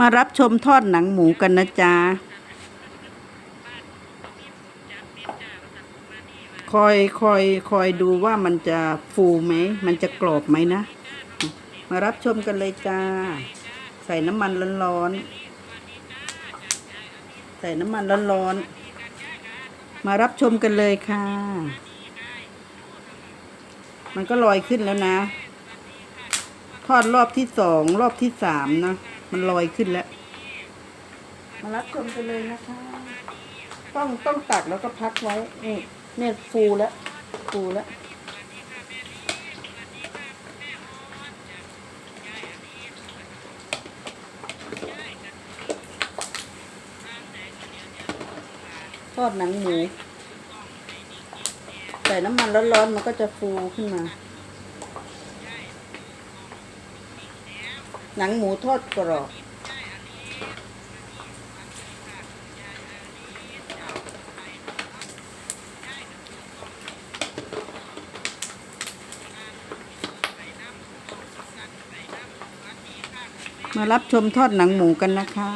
มารับชมทอดหนังหมูกันนะจ๊ะคอยคอยคอยดูว่ามันจะฟูไหม มันจะกรอบไหมนะ มารับชมกันเลยจ้า ใส่น้ำมันร้อนๆ ใส่น้ำมันร้อนๆ มารับชมกันเลยค่ะ มันก็ลอยขึ้นแล้วนะ ทอดรอบที่สองรอบที่สามนะ มันลอยขึ้นแล้ว มารับชมกันเลยนะคะ ต้องต้องตักแล้วก็พักไว้ นี่เนี่ยฟูแล้ว ฟูแล้วทอดหนังหมูใส่น้ำมันร้อนๆมันก็จะฟูขึ้นมา หนังหมูทอดกรอบมารับชมทอดหนังหมูกันนะคะ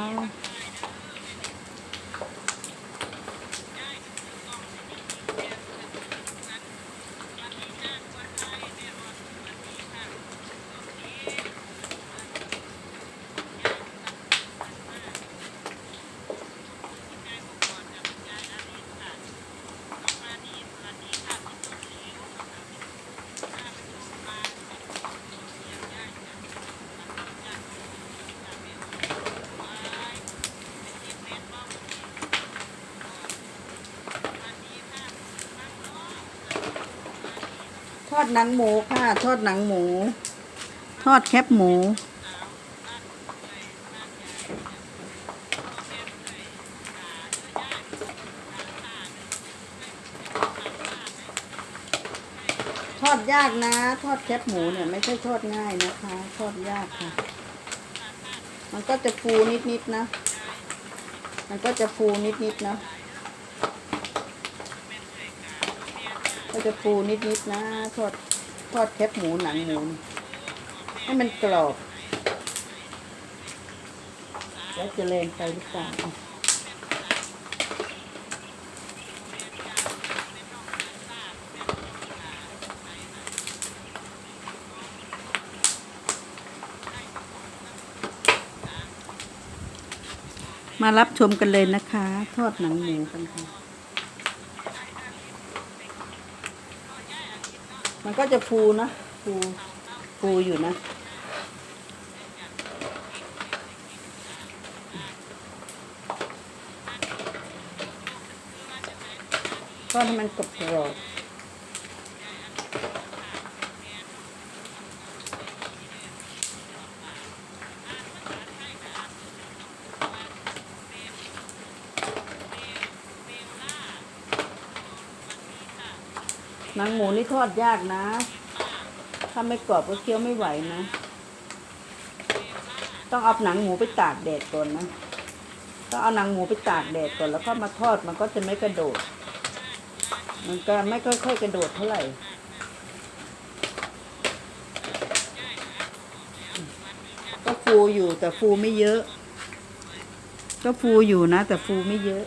อดหนังหมูค่ะ ทอดหนังหมู ทอดแคบหมู ทอดยากนะ ทอดแคบหมูเนี่ยไม่ใช่ทอดง่ายนะคะ ทอดยากค่ะ มันก็จะฟูนิดๆนะมันก็จะฟูนิดๆนะ ก็จะฟูนิดๆนะทอดทอดแคบหมูหนังหมูให้มันกรอบ แล้วจะแรงไปหรือเปล่ามารับชมกันเลยนะคะ ทอดหนังหมูกันค่ะ มันก็จะฟูนะฟูฟูอยู่นะ ก็ให้มันกรอบ หนังหมูนี่ทอดยากนะ ถ้าไม่กรอบก็เคี้ยวไม่ไหวนะ ต้องเอาหนังหมูไปตากแดดก่อนนะ ต้องเอาหนังหมูไปตากแดดก่อนแล้วก็มาทอดมันก็จะไม่กระโดด มันก็ไม่ค่อยๆกระโดดเท่าไหร่ก็ฟูอยู่แต่ฟูไม่เยอะ ก็ฟูอยู่นะ แต่ฟูไม่เยอะ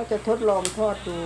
ก็จะทดลองทอดดู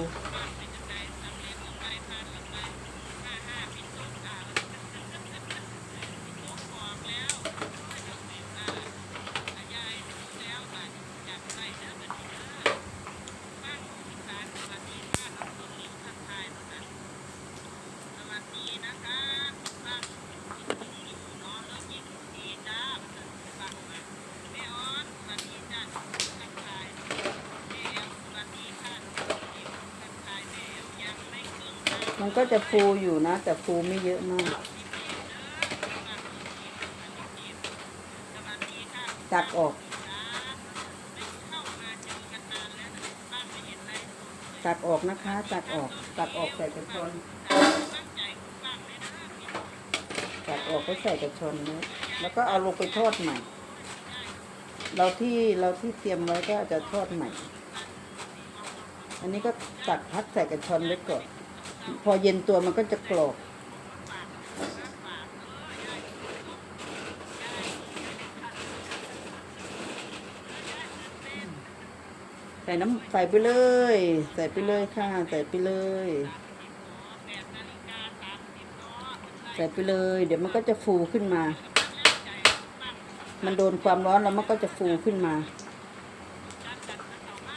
มันก็จะฟูอยู่นะ แต่ฟูไม่เยอะมาก ตักออก ตักออกนะคะ ตักออก ตักออกใส่กระชอนตักออกก็ใส่กระชอนนะแล้วก็เอาลงไปทอดใหม่ เราที่เราที่เตรียมไว้ก็จะทอดใหม่ อันนี้ก็ตักพักใส่กระชอนไว้ก่อน พอเย็นตัวมันก็จะกรอบใส่น้ำใส่ไปเลย ใส่ไปเลยค่ะ ใส่ไปเลย ใส่ไปเลย เดี๋ยวมันก็จะฟูขึ้นมา มันโดนความร้อนแล้วมันก็จะฟูขึ้นมา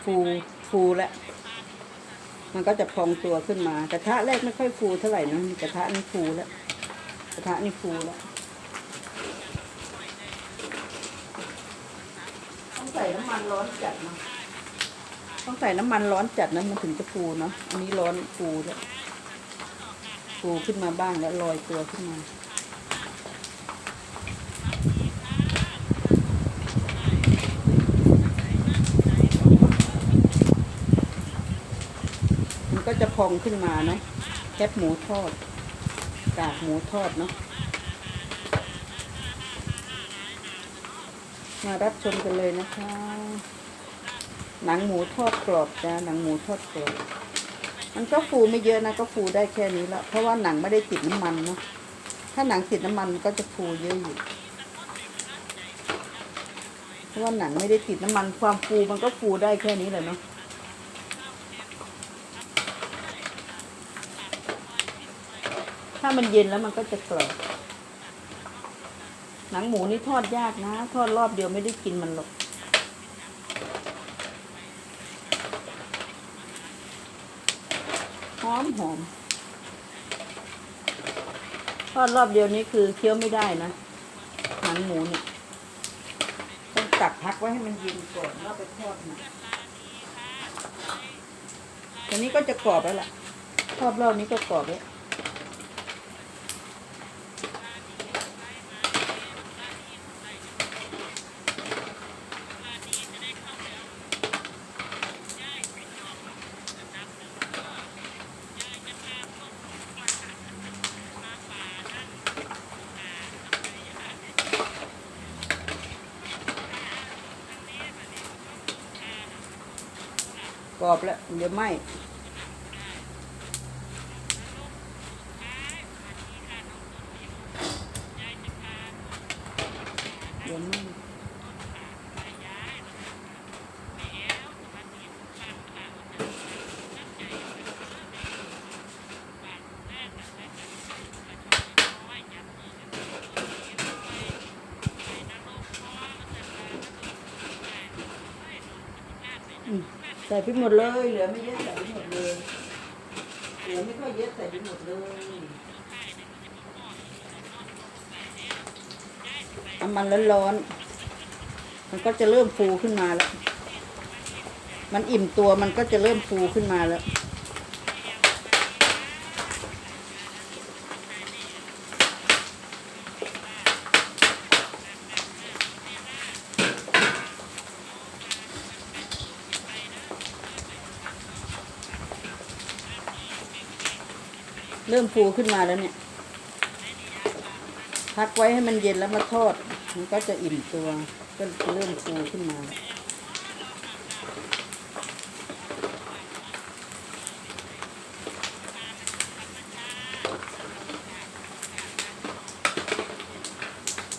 ฟูฟูแล้ว มันก็จะพองตัวขึ้นมา กระทะแรกไม่ค่อยฟูเท่าไหร่นะกระทะนี่ฟูแล้วกระทะนี่ฟูแล้วต้องใส่น้ำมันร้อนจัดนะต้องใส่น้ำมันร้อนจัดนะมันถึงจะฟูเนาะอันนี้ร้อนฟูแล้วฟูขึ้นมาบ้างแล้วลอยตัวขึ้นมา จะพองขึ้นมาเนาะแคบหมูทอด กากหมูทอดเนาะมารับชมกันเลยนะคะ หนังหมูทอดกรอบจ้าหนังหมูทอดกรอบ มันก็ฟูไม่เยอะนะก็ฟูได้แค่นี้ละเพราะว่าหนังไม่ได้ติดน้ำมันเนาะถ้าหนังติดน้ำมันมันก็จะฟูเยอะอยู่เพราะว่าหนังไม่ได้ติดน้ำมันความฟูมันก็ฟูได้แค่นี้แหละเนาะ ถ้ามันเย็นแล้วมันก็จะกรอบหนังหมูนี่ทอดยากนะ ทอดรอบเดียวไม่ได้กินมันหรอกหอมหอมทอดรอบเดียวนี้คือเคี้ยวไม่ได้นะ หนังหมูเนี่ยต้องตักพักไว้ให้มันเย็นก่อนแล้วไปทอดนะตอนนี้ก็จะกรอบแล้วล่ะ ทอดรอบนี้ก็กรอบแล้ว รอบแล้วเดี๋ยวไหม ใส่ไปหมดเลย เหลือไม่เยอะใส่ไปหมดเลย เหลือไม่ค่อยเยอะใส่ไปหมดเลยน้ำมันร้อนๆ มันก็จะเริ่มฟูขึ้นมาแล้ว มันอิ่มตัวมันก็จะเริ่มฟูขึ้นมาแล้ว เริ่มฟูขึ้นมาแล้วเนี่ย พักไว้ให้มันเย็นแล้วมาทอด มันก็จะอิ่มตัว ก็เริ่มฟูขึ้นมา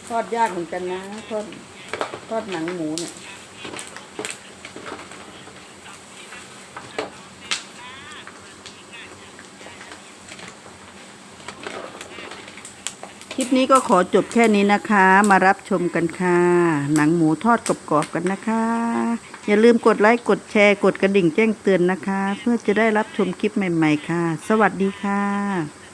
ทอดยากเหมือนกันนะ ทอดทอดหนังหมูเนี่ย คลิปนี้ก็ขอจบแค่นี้นะคะ มารับชมกันค่ะ หนังหมูทอดกรอบๆกันนะคะ อย่าลืมกดไลค์กดแชร์กดกระดิ่งแจ้งเตือนนะคะ เพื่อจะได้รับชมคลิปใหม่ ๆ ค่ะ สวัสดีค่ะ